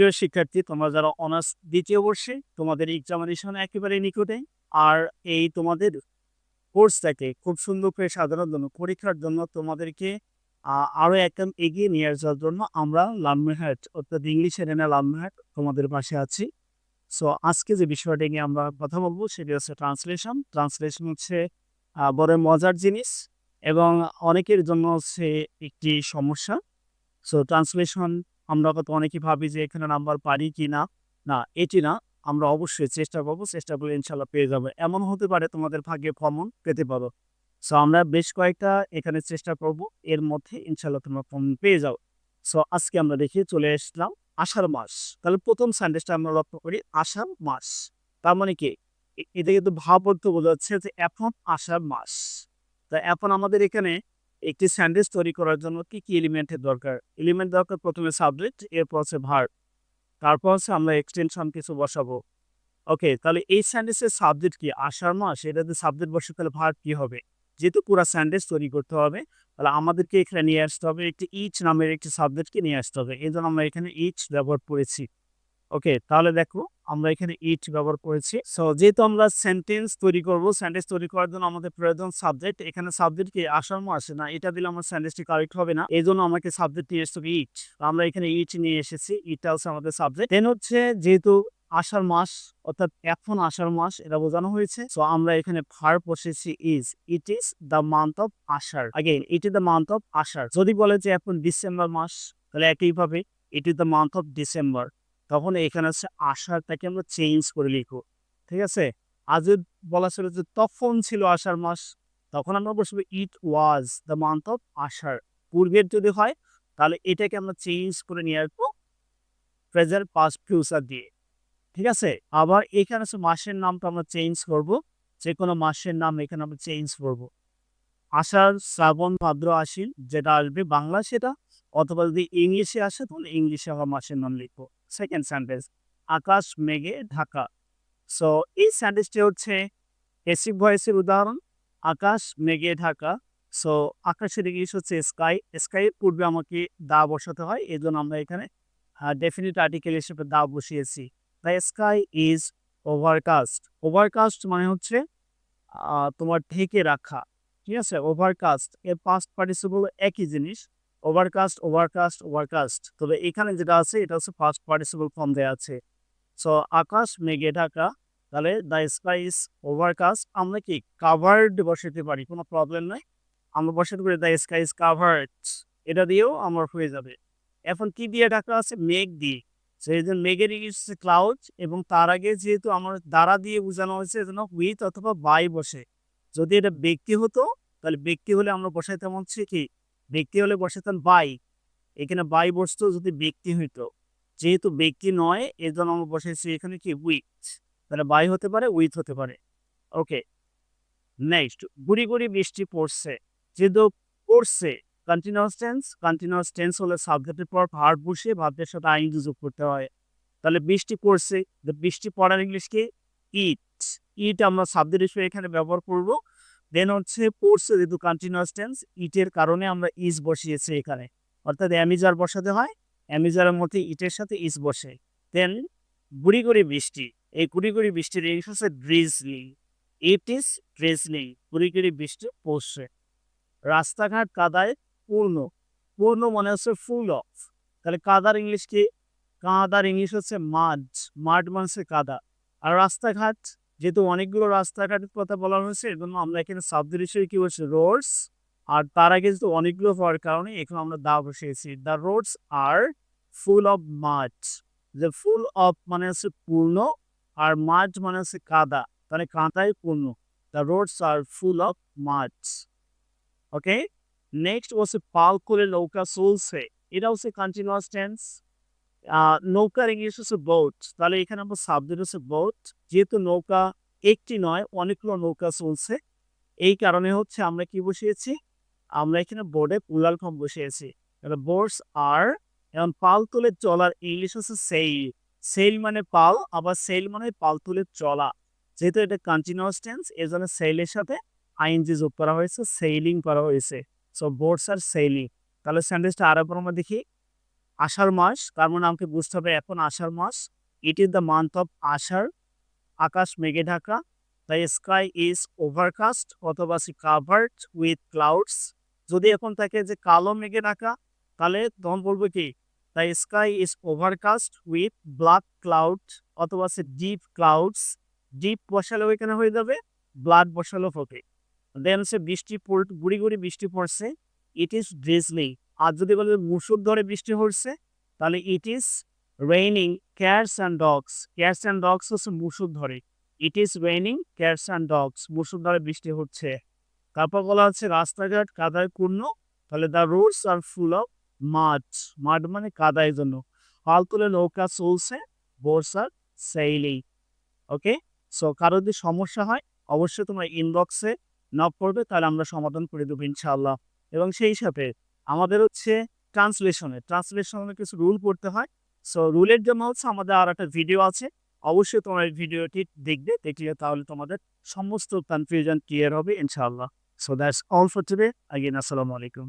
প্রিয় শিক্ষার্থী তোমরা যারা অনার্স দ্বিতীয় বর্ষে তোমাদের এক্সামিনেশন একেবারে নিকটে আর এই তোমাদের কোর্সটাকে খুব সুন্দর করে সাজানোর জন্য পরীক্ষার জন্য তোমাদেরকে আহ, আরও একদম এগিয়ে নিয়ে যাওয়ার জন্য আমরা লালমেহাট অর্থাৎ ইংলিশ এরেনা লালমেহাট তোমাদের পাশে আছি। সো আজকে যে বিষয়টা নিয়ে আমরা কথা বলব সেটি হচ্ছে ট্রান্সলেশন ট্রান্সলেশন হচ্ছে বড় মজার জিনিস এবং অনেকের জন্য হচ্ছে একটি সমস্যা। সো ট্রান্সলেশন আমরা হয়তো অনেকেই ভাবি যে এখানে নাম্বার পারি কি না না এটি না আমরা অবশ্যই চেষ্টা করব চেষ্টা করলে ইনশাল্লাহ পেয়ে যাব এমন হতে পারে তোমাদের ভাগ্যে কমন পেতে পারো সো আমরা বেশ কয়েকটা এখানে চেষ্টা করব এর মধ্যে ইনশাল্লাহ তোমরা কমন পেয়ে যাও সো আজকে আমরা দেখি চলে আসলাম আষাঢ় মাস তাহলে প্রথম সেন্টেন্সটা আমরা লক্ষ্য করি আষাঢ় মাস তার মানে কি এটা কিন্তু ভাব অর্থ বোঝাচ্ছে যে এখন আষাঢ় মাস তা এখন আমাদের এখানে একটি স্যান্ডউইচ তৈরি করার জন্য কি কি এলিমেন্টের দরকার? এলিমেন্ট দরকার প্রথমে সাবজেক্ট এরপর হচ্ছে ভার। তারপর হচ্ছে আমরা এক্সটেনশন কিছু বসাবো। ওকে তাহলে এই স্যান্ডউইচের সাবজেক্ট কি? আষাঢ় মাস, এটাতে সাবজেক্ট বসে তাহলে ভার কি হবে? যেহেতু পুরো স্যান্ডউইচ তৈরি করতে হবে, তাহলে আমাদেরকে এখানে নিয়ে আসতে হবে, একটি ইচ নামের একটি সাবজেক্টকে নিয়ে আসতে হবে। এই জন্য আমরা এখানে ইচ ব্যবহার করেছি। ওকে তাহলে দেখো, আমরা এখানে ইট ব্যবহার করেছি। সো যেহেতু আমরা সেন্টেন্স তৈরি করব সেন্টেন্স তৈরি করার জন্য আমাদের প্রয়োজন সাবজেক্ট এখানে সাবজেক্ট কি আসার আসে না, এটা দিলে আমার সেন্টেন্সটি কারেক্ট হবে না। এই জন্য আমাকে সাবজেক্ট নিয়ে হবে ইট আমরা এখানে ইট নিয়ে এসেছি ইটটা হচ্ছে আমাদের সাবজেক্ট দেন হচ্ছে, যেহেতু আষাঢ় মাস, অর্থাৎ এখন আষাঢ় মাস, এটা বোঝানো হয়েছে। সো আমরা এখানে ভার বসেছি is it is the month of Asharh. Again it is the month of Asharh. যদি বলে যে এখন ডিসেম্বর মাস, তাহলে একইভাবে it is the month of December তখন এখানে হচ্ছে আষাঢ়টাকে আমরা চেঞ্জ করে লিখব, ঠিক আছে? আজ বলা ছিল যে তখন ছিল আষাঢ় মাস, তখন আমরা বসবো it was the month of Asharh. পূর্বের যদি হয়, তাহলে এটাকে আমরা চেঞ্জ করে নিয়ে আসব প্রেজেন্ট পাস্ট ফিউচার দিয়ে, ঠিক আছে? আবার এখানে হচ্ছে মাসের নামটা আমরা চেঞ্জ করব যে কোনো মাসের নাম এখানে আমরা চেঞ্জ করব। আষাঢ়, শ্রাবণ, ভাদ্র, আশ্বিন যেটা আসবে বাংলা সেটা, অথবা যদি ইংলিশে আসে তাহলে ইংলিশে আমরা মাসের নাম লিখব। সেকেন্ড সেন্টেন্স আকাশ মেঘে ঢাকা। সো এই সেন্টেন্সটি হচ্ছে এসিভ ভয়েসের উদাহরণ, আকাশ মেঘে ঢাকা। সো আকাশের ইংলিশ হচ্ছে স্কাই স্কাইয়ের পূর্বে আমাকে দা বসাতে হয়, এই জন্য আমরা এখানে ডেফিনিট আর্টিকেল হিসেবে দা বসিয়েছি। The sky is overcast overcast মানে হচ্ছে তোমার ঢেকে রাখা। ঠিক আছে? ওভারকাস্ট এর পাস্ট পার্টিসিপল একই জিনিস। ওভারকাস্ট ওভারকাস্ট ওভারকাস্ট তবে এখানে যেটা আছে, এটা হচ্ছে ফার্স্ট পার্টিসিপল ফর্ম দেওয়া আছে। সো আকাশ, মেঘে ঢাকা, তাহলে দ্য স্কাই ইজ ওভারকাস্ট আমরা কি কাভার্ড বসাতে পারি? কোনো প্রবলেম নাই। আমরা বসাতে পারি দ্য স্কাই ইজ কাভার্ড এটা দিয়েও আমার হয়ে যাবে। এখন কি দিয়ে ঢাকা আছে? মেঘ দিয়ে। সেই জন্য মেঘের ইংলিশ হচ্ছে ক্লাউড এবং তার আগে যেহেতু আমার দ্বারা দিয়ে বোঝানো হয়েছে এজন্য উইথ অথবা বাই বসে। যদি এটা ব্যক্তি হতো, তাহলে ব্যক্তি হলে আমরা বসাইতাম হচ্ছে কি? ব্যক্তি হলে বসাতাম বাই। এখানে বাই বসতো যদি ব্যক্তি হইতো। যেহেতু ব্যক্তি নয় এর জন্য আমরা বসাইছি এখানে কি উইথ তাহলে বাই হতে পারে উইথ হতে পারে। ওকে নেক্সট গুড়ি গুড়ি বৃষ্টি পড়ছে। যেহেতু পড়ছে কন্টিনিউয়াস টেন্স কন্টিনিউয়াস টেন্স হলে সাবজেক্টের পর ভার্ব বসিয়ে ভার্বের সাথে আইন যোগ করতে হয়। তাহলে বৃষ্টি পড়ছে বৃষ্টি পড়ার ইংলিশ কি? ইট ইট আমরা সাবজেক্ট হিসেবে এখানে ব্যবহার করব। দেন হচ্ছে পড়ছে যেহেতু কন্টিনিউয়াস টেন্স ইটের কারণে আমরা ইজ বসিয়েছি এখানে। অর্থাৎ অ্যামিজার বসাতে হয় অ্যামিজারের মধ্যে ইটের সাথে ইজ বসে। দেন গুড়ি গুড়ি বৃষ্টি, এই গুড়ি গুড়ি বৃষ্টির ইংলিশ হচ্ছে ড্রিজলিং ইট ইজ ড্রিজলিং গুড়ি গুড়ি বৃষ্টি পড়ছে। রাস্তাঘাট কাদায় পূর্ণ। পূর্ণ মানে হচ্ছে ফুল অফ তাহলে কাদার ইংলিশ কি? কাদার ইংলিশ হচ্ছে মাড মাড মানে হচ্ছে কাদা। আর রাস্তাঘাট যেহেতু অনেকগুলো রাস্তাঘাটের কথা বলা হয়েছে এই জন্য আমরা এখানে সাবজেক্ট হিসেবে কি বলছি? রোডস আর তার আগে যেহেতু অনেকগুলো হওয়ার কারণে এখানে আমরা দা বসিয়েছি। The roads are full of mud যে ফুল অফ মানে হচ্ছে পূর্ণ, আর মাড মানে হচ্ছে কাদা, তাহলে কাদায় পূর্ণ। The roads are full of mud okay next হচ্ছে পাল করে নৌকা চলছে। এটা হচ্ছে কন্টিনিউয়াস টেন্স নৌকার ইংলিশ হচ্ছে বোট তাহলে এখানে আমরা সাবজেক্ট হচ্ছে বোট যেহেতু নৌকা একটি নয়, অনেকগুলো নৌকা চলছে। এই কারণে হচ্ছে আমরা কি বসিয়েছি? আমরা এখানে বোর্ডে পুলাল ফর্ম বসিয়েছি। বোর্ডস আর এবং পাল তুলে চলার ইংলিশ হচ্ছে সেল সেল মানে পাল, আবার সেল মানে পাল তুলে চলা। যেহেতু এটা কন্টিনিউয়াস টেন্স এর জন্য সেলের সাথে আইনজি যোগ করা হয়েছে সেইলিং করা হয়েছে। সো বোর্ডস আর সেইলিং তাহলে সেন্টেন্সটা আর আমরা দেখি। আষাঢ় মাস, তার মানে আমাকে বুঝতে হবে এখন আষাঢ় মাস। It is the month of Ashar, আকাশ মেঘে ঢাকা। দ্য স্কাই ইজ ওভারকাস্ট অথবা কাভার্ড উইথ ক্লাউডস যদি এখন থাকে যে কালো মেঘে ঢাকা, তাহলে তখন বলব কি? The sky is overcast with black cloud অথবা সে ডিপ ক্লাউডস ডিপ বসালেও এখানে হয়ে যাবে ব্লাড বসালেও হবে। দেন সে বৃষ্টি পড়, গুড়ি গুড়ি বৃষ্টি পড়ছে। ইট ইজ ড্রিজলি আর যদি বলে মুসুর ধরে বৃষ্টি হচ্ছে, তাহলে it is raining cats and dogs cats and dogs হচ্ছে মুসুর ধরে। It is raining cats and dogs মুসুর ধরে বৃষ্টি হচ্ছে। তারপর বলা হচ্ছে রাস্তাঘাট কাদায় পূর্ণ, তাহলে the roads are full of mud mud মানে কাদায় জন্য। হাল তুলে নৌকা চলছে boats are sailing okay so কারও যদি সমস্যা হয়, অবশ্যই তোমরা ইনবক্সে নক করবে, তাহলে আমরা সমাধান করে দেবো ইনশাআল্লাহ। এবং সেই হিসাবে আমাদের হচ্ছে ট্রান্সলেশনে ট্রান্সলেশনের কিছু রুল পড়তে হয়। সো রুলের জন্য হচ্ছে আমাদের আর একটা ভিডিও আছে। অবশ্যই তোমার এই ভিডিওটি দেখবে। দেখলে তাহলে তোমাদের সমস্ত কনফিউশন ক্লিয়ার হবে, ইনশাআল্লাহ। So that's all for today again আসসালামু আলাইকুম।